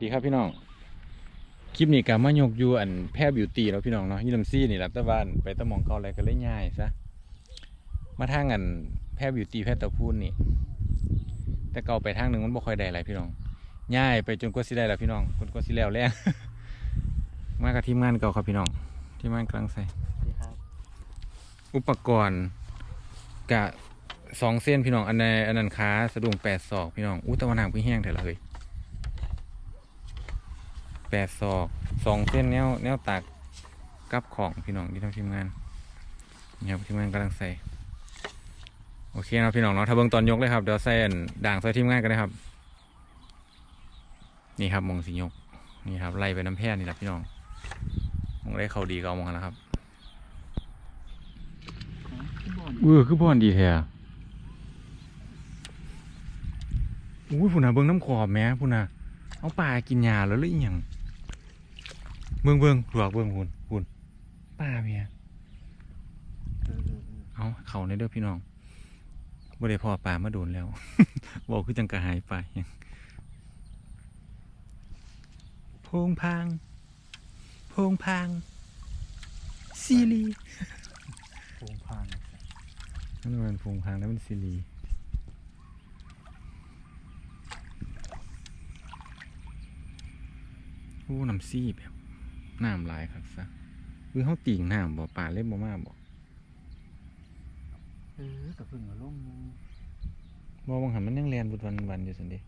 ดีครับพี่น้อง คลิปนี้ก็มายกอยู่อันแพร่บิวตี้แล้วพี่น้องเนาะอยี่ลำซี่นี่แหละแต่บ้านไปตะหมองเกาอะไรก็เลยง่ายซะ มาทางอันแพร่บิวตี้แพร่ตะพูนนี่ แต่เก่าไปทางหนึ่งมันบ่ค่อยได้อะไรพี่น้องง่ายไปจนกว่าสิได้แล้วพี่น้องจนกว่าสิแล้วแรงมากับทีมงานเก่าครับพี่น้อง ทีมงานกำลังใส่ดีครับอุปกรณ์กะสองเส้นพี่น้อง อันในอันนั้นขาสะดุ้งแปดศอกพี่น้องอู้แตะวันหางพี่แห้งเถอะละเฮ้ย แปดศอกสองเส้นแนวแนวตักกับของพี่น้องที่ทำทีมงานนี่ครับทีมงานกำลังใส่โอเคนะครับพี่น้องเนาะถ้าเบิ่งตอนยกเลยครับเดี๋ยวใส่อันด่างใส่ทีมงานกันเลยครับ นี่ครับมงสียกนี่ครับไล่ไปน้ำแพร่นี่แหละพี่น้องมองได้เขาดีก็เอามองกันแล้วครับขึ้นบนเออคือบอลดีแท้อุ้ยพุ่นน่ะเบิ่งน้ำขอบแหม่พุ่นน่ะเอาปลากินหญ้าแล้วหรือยัง เบิ่งเบิ่งหลวกเบิ่งพุ่นพุ่นปลาเมียเออเออเออเอาเขาในเด้อพี่น้องบ่ได้พอปลามาโดนแล้วบอกคือจังกระหายไปโพงพางโพงพางซีรีโป่งพางนั่นมันโพงพางแล้วมันซีรีโอ้น้ำซีแบบ น้ำหลายครับซะคือเขาติ่งน้ำบ่ปลาเล่นบ่มาบ่เออกับพึ่งมาลงนึงบ่บางหันมันยังแลนบุดวันวันอยู่สันเดะ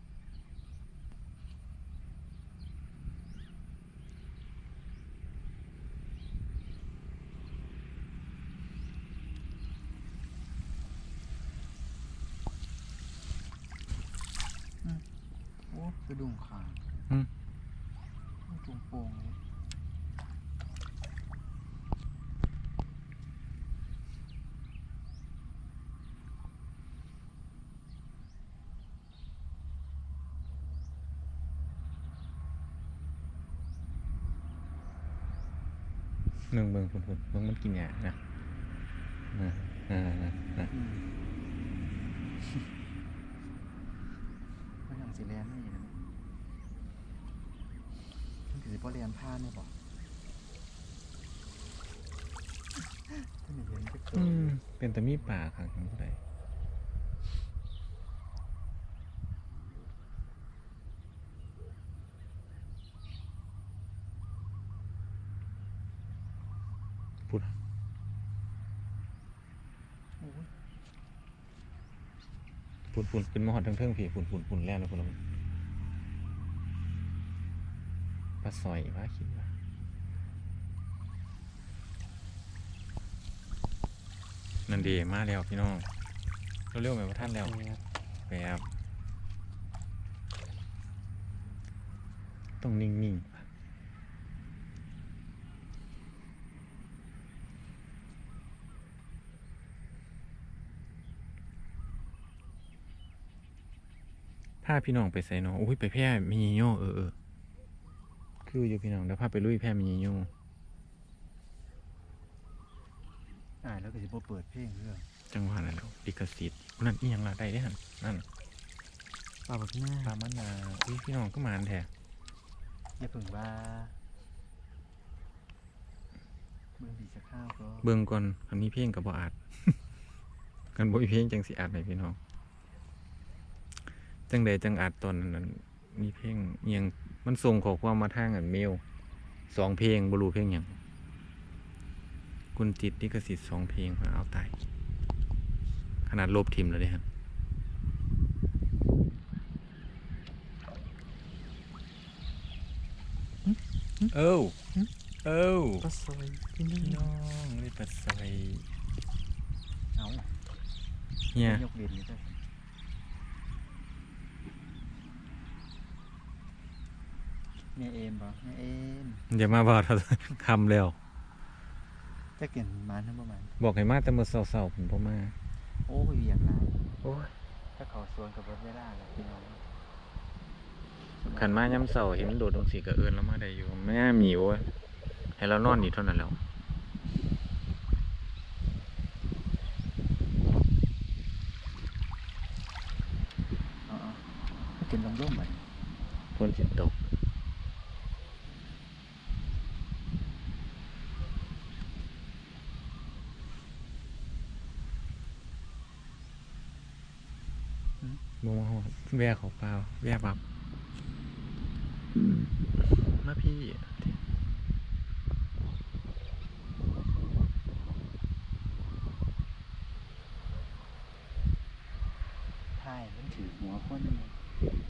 โอ้กระดุมขางจุงโป่งเลย เมืองเมืองคุณคุณเมืองมันกินยานะนะนะนะนะมัยอย่าเรียนไม่เห็นมันคือพ่อเรียนผ้าเนี่ยบอกเป็นแต่มีป่าขังทั้งหลาย พุ่นโอ้ยพุ่นพุ่นขึ้นมาหอดทั้งเทิงพี่พุ่นพุ่นพุ่นแล่นแล้วพุ่นแล้วพุ่นปลาซอยว่าคิดว่านั่นดีมาแล้วพี่น้องเร็วๆไหมว่าท่านแล้วแบบต้องนิ่งๆ พาพี่น้องไปใส่เนาะอุ้ยไปแพร่มีโยเออเออคืออยู่พี่น้องเดี๋ยวพาไปลุยแพร่มีโยอ่าแล้วก็จะเปิดเพลงเรื่องจังหวะนั้นแล้วดิกสิทธิ์นั่นอีหยังละได้ได้อหันนั่นป่าแบบหน้าปลามะนาวอุ้ยพี่น้องก็มาอันแท้อย่าเพิ่งว่าเมืองผีสะข้าวก็เบิ่งก่อนคันมีเพลงกับบ่อาดกันบ่มีเพลงจังสิอาดให้พี่น้อง จังใดจังอาดตอนนั้นมีเพลงเอียงมันส่งข้อความมาทางอันเมลสองเพลงบ่รู้เพลงหยังคุณติดลิขสิทธิ์สองเพลงเอาตายขนาดลบทิมแล้วเด้ครับเอ้าเอ้าปลาซอยที่นี่พี่น้องเลยปัดซอยเอาเฮียยกเรียนนี่ด้วย ม่เอมบ่แม่เอมอย่ามาบอกเราคำแล้วจะเก่งมันทั้งประมาณบอกให้มาแต่เมื่อเศร้าๆผมพ่มา โอ้ยอยากหลายโอ้ยถ้าเขาสวนกับรถไม่ได้เลยพี่น้องขันมาย้ำเศร้าเห็นมันโดดลงสีกระเอินแล้วมาได้อยู่แม่หมีโอ้ยให้เรานอนนี่เท่านั้นแล้วอ๋อกินลมร่มๆไปฝนสิตก แวะ เขาเปล่าแวะบับมาพี่ใช่มันถือหัวคน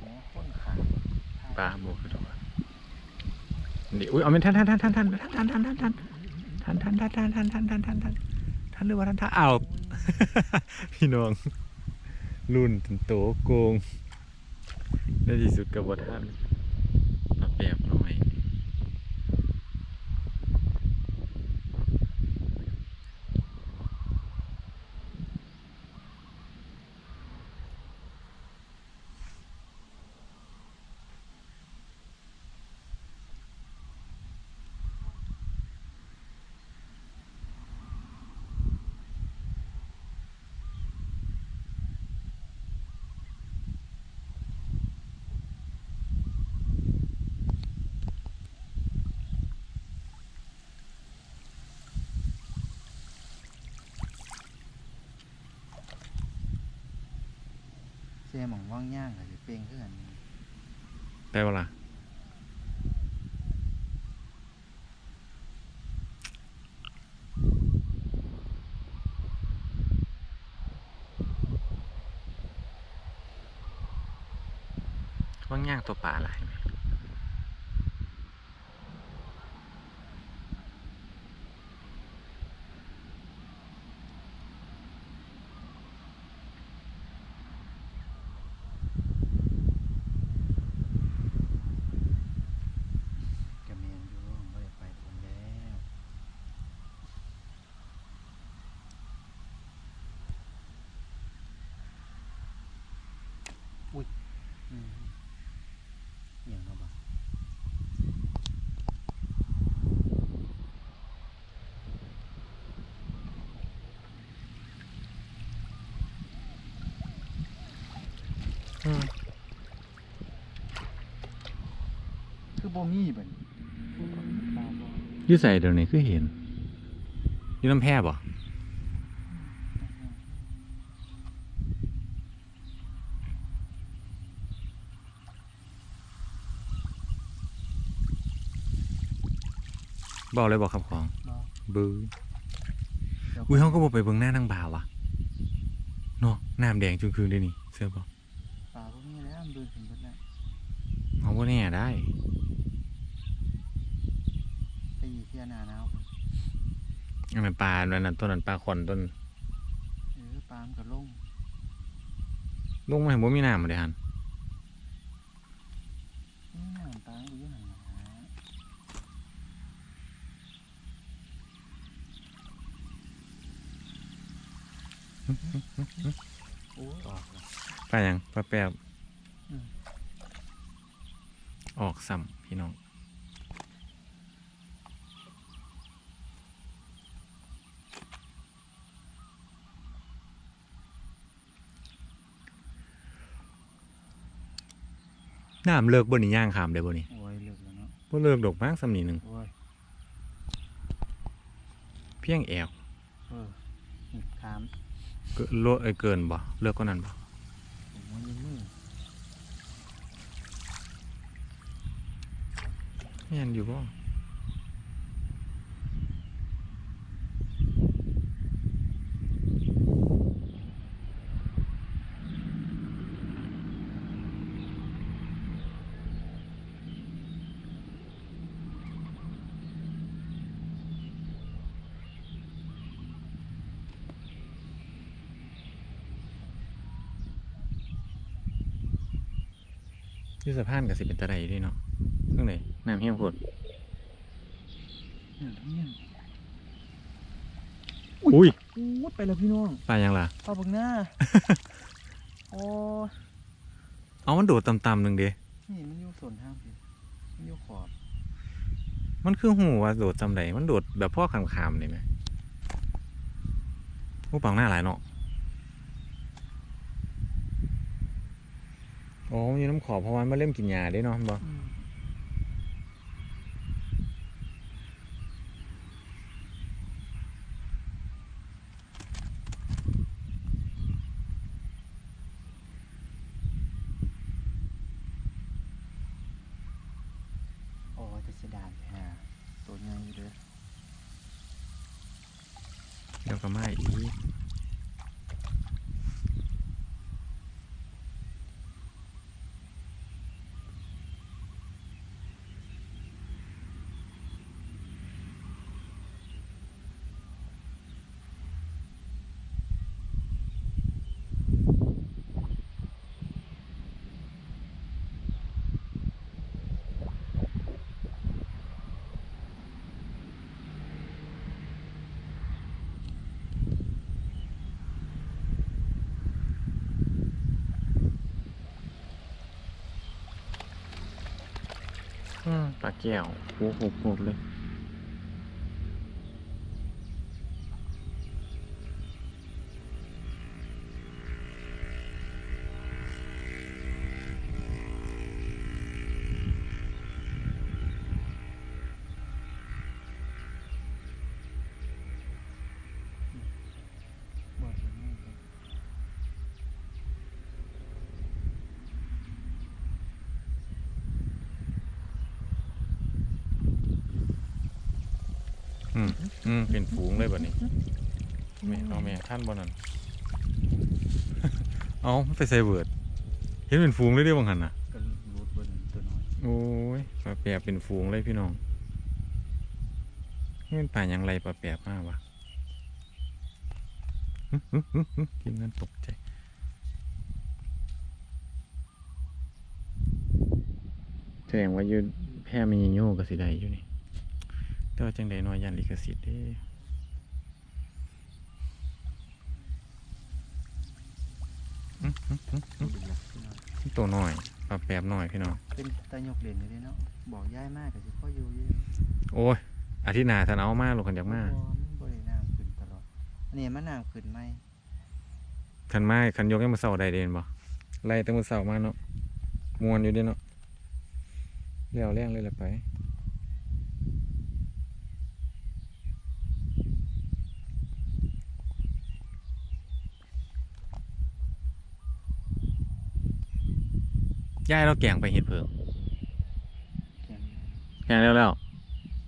หัวคนขาดปลาโบกระโดดนี่อุ้ยเอาเป็นทันทันทันทันทันทันทันทันทันทันทันทันทันทันทันทันทันทันทันหรือว่าทันทันอ้าวพี่น้องรุ่นจนโตโกง ในที่สุดกับว่าท่านมาแปบหน่อย เสียหมองว่างย่างกับสิเป้งขึ้นกันแปลว่าล่ะว่างย่างตัวป่าอะไรไหม กระเมียนอยู่ไม่ได้ไปคนแล้วอุ้ยอืมเหี่ยงเขาบ่ อืม คือบ่มีบัดนี้ตาบ่อยี่ใส่เดี๋ยวนี้คือเห็นอยี่น้ำแพร่บ่บอกเลยบอกคำของบ่บื้อเดี๋ยวอุ้ยเขาก็บอกไปเบิ่งหน้านางบ่าวะเนาะน้ำแดงจุงคืนได้นี่เสื้อบอก ปลาพวกนี้แล้วมันเดินถึงเบิดแล้ว เอาว่าแน่ได้ไปอีเที่ยหนาหนาวพุ่นอันนั้นปลาอันนั้นต้นนั้นปลาคอนต้นเออปลามันก็ลงลงมาเห็นว่ามีน้ำมาเลยฮันนี่น้ำปลามันอยู่หั่นนะโอ้ยออกแล้ว ปลาหยังปลาแป๊บอืม ออกซ้ำพี่น้องน้ำเลิกบนนี่ย่างขามได้บนนี่โอ้ยเลิกแล้วเนาะบ่เลิกดอกมากสำนีหนึ่งโอ้ยเพียงแอวเออนี่ถามเกินโลเอ้ยเกินบ่เลิกก็นั้นบ่ ผมว่ายังมือ แม่นอยู่บ่ที่สะพานก็สิเป็นตะไดอยู่ด้วยเนาะเพิ่งเลย น้ำเหี้ยมโคตรเนี่ยเนี่ยอุ้ยอู้ไปแล้วพี่น้อง ปลายังล่ะปลาบังหน้า โอ้ยเอามันโดดต่ำๆหนึ่งเด้นี่มันอยู่ส่วนทางพี่มันอยู่ขอบ มันคือหูว่าโดดจำใดมันโดดแบบพ่อขามๆนี่ไหมผู้ปังหน้าหลายเนาะอ๋อมันอยู่น้ำขอบเพราะว่ามันเริ่มกินยาได้เนาะบ่อืม เสียดายฮะตัวใหญ่อยู่เด้อ เดี๋ยวก็มาอีก ปลาแก้วโอ้โหมดเลย อืมเป็นฝูงเลยแบบนี้แม่เอาแม่ท่านบอนั่นเอาไปใส่เบิร์ดเห็นเป็นฝูงเลยเด้บางหันน่ะก็รูดบนตัวน้อยโอ้ยปลาแปบเป็นฝูงเลยพี่น้องนี่เป็นป่าอย่างไรปลาแปบมากวะหึหึหึหึกินเงินตกใจแสดงว่ายืนแพร่มีโยกกับสิได้อยู่นี่ แต่ว่าจังใดน้อยยันลิขสิทธิ์เด้หึหึหึดูดีละพี่น้องตัวน้อยปลาแปบน้อยพี่น้อง เป็นตายกเหรียญอยู่เด้เนาะ บอกย้ายมากก็สิพ่ออยู่อยู่โอ้ย อาทิตย์หน้าถ้าเอามาลงกันจากมาบ่มันบ่ได้น้ำขึ้นตลอดอันนี้มันน้ำขึ้นไหมคันมาคันยกให้มาเสาได้เด่นบ่ไล่ตั้งมาเสามาเนาะมวนอยู่เด้เนาะเลี้ยวแรงเลยละไป ย่ายเราแกงไปเห็ดเผิงแข็งแกงแล้วแล้ว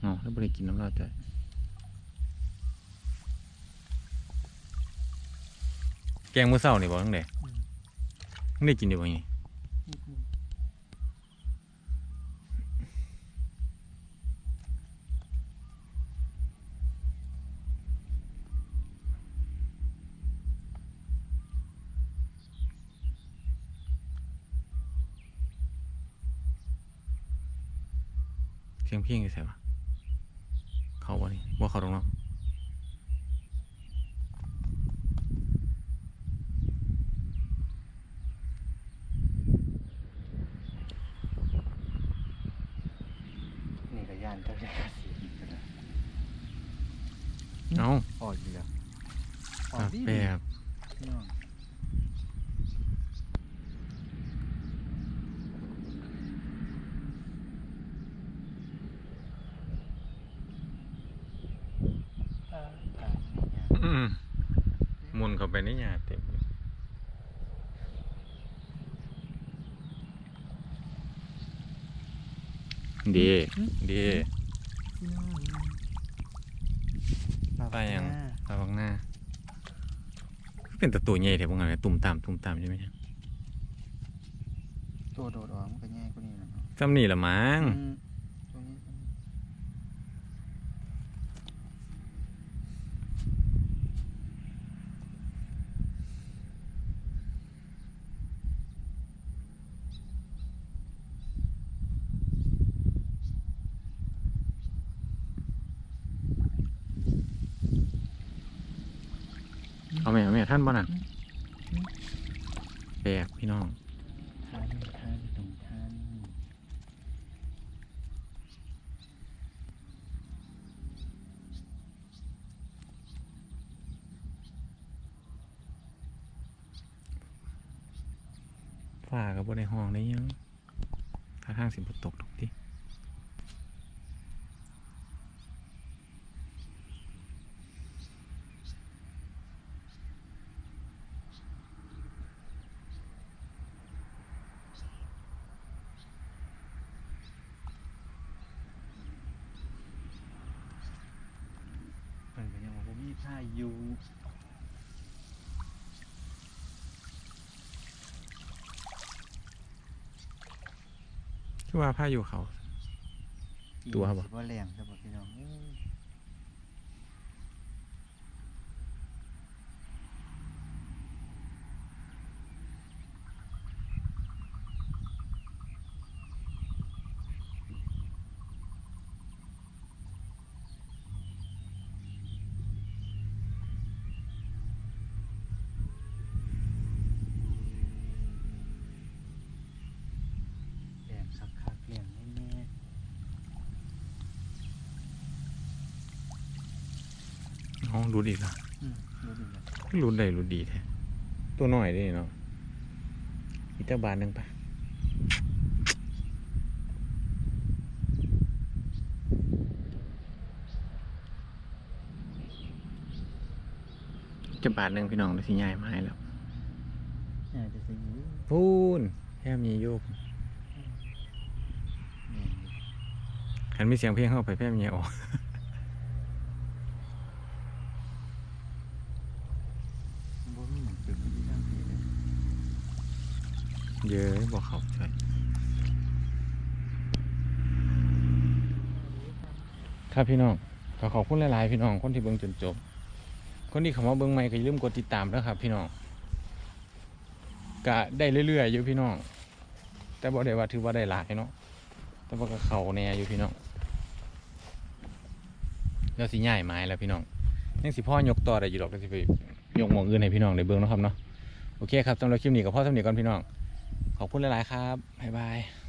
อ๋อแล้วบริกินน้ำเราใจแกงมื้อเช้านี่บ่ตั้งแต่ตั้งได้กินอยู่บ่นี่ สียงเพลงอยู่ไสวะเขาบ่นี่บ่เขาตรงเนาะนี่ก็ย่านเจ้าชายสีก็ได้เอ้าออกอยู่แล้วอปอลากดีแปดีบพี่น้องอ่าตามนี้อย่าง อืมหมุนเข้าไปในหญ้าเต็มเลย ดีดีพี่น้องไปยังหน้าปลาบังหน้า เป็นแตะตัวใหญ่แถวบางอันตุ่มตามตุ่มตามใช่ไหมครับตัวโดดออกมันก็ง่ายกว่านี้แหละเนาะจำนี่ละมั้ง อืมตัวนี้ตัวนี้ เอาแม่เอาแม่ ท่านบ่นั่นแปลกพี่น้องทานทานตรงทานฝ้ากับบ่ในห้องได้ยังถ้าทางสิบ่ตกดอก ติพายุคือว่าพายุเขา ตัวบ่สิว่าแรงใช่ป่ะพี่น้องเอ้ย แรงคักคักๆแรงแน่ อ๋อรุดอีกแล้วๆอืมรู้ดีเลยรุดได้รุดดีแท้ตัวน้อยเด้เนาะอีกเจ้าบานหนึงปะจะบาทหนึ่งพี่น้องได้สิยายไม้แล้วน่าจะสิอยู่พูนแค่มีโยกแม่นอยู่คันมีเสียงเพลงเข้าไปแพร่มีออก บ่มีหนังตึกที่ตั้งที่เลย เยอะบอกเขาใช่ครับพี่น้องขอขอบคุณหลายๆพี่น้องคนที่เบิ่งจนจบ คนที่เขามาเบิ่งใหม่ก็อย่าลืมกดติดตามด้วครับ พี่น้องก็ได้เรื่อยๆอยู่พี่น้อง แต่บ่ได้ว่าถือว่าได้หลายเนาะแต่ว่าก็เขาแน่อยู่พี่น้องแล้วสิย้ายไม้แล้วพี่น้องยังสิพ่อยกต่อได้อยู่ดอกก็สิไปยกหมองอื่นให้พี่น้องได้เบิ่งนะครับเนาะโอเคครับสำหรับคลิปนี้ก็พ่อสำเนียก่อนพี่น้อง ขอบคุณหลาย ๆ ครับ บ๊ายบาย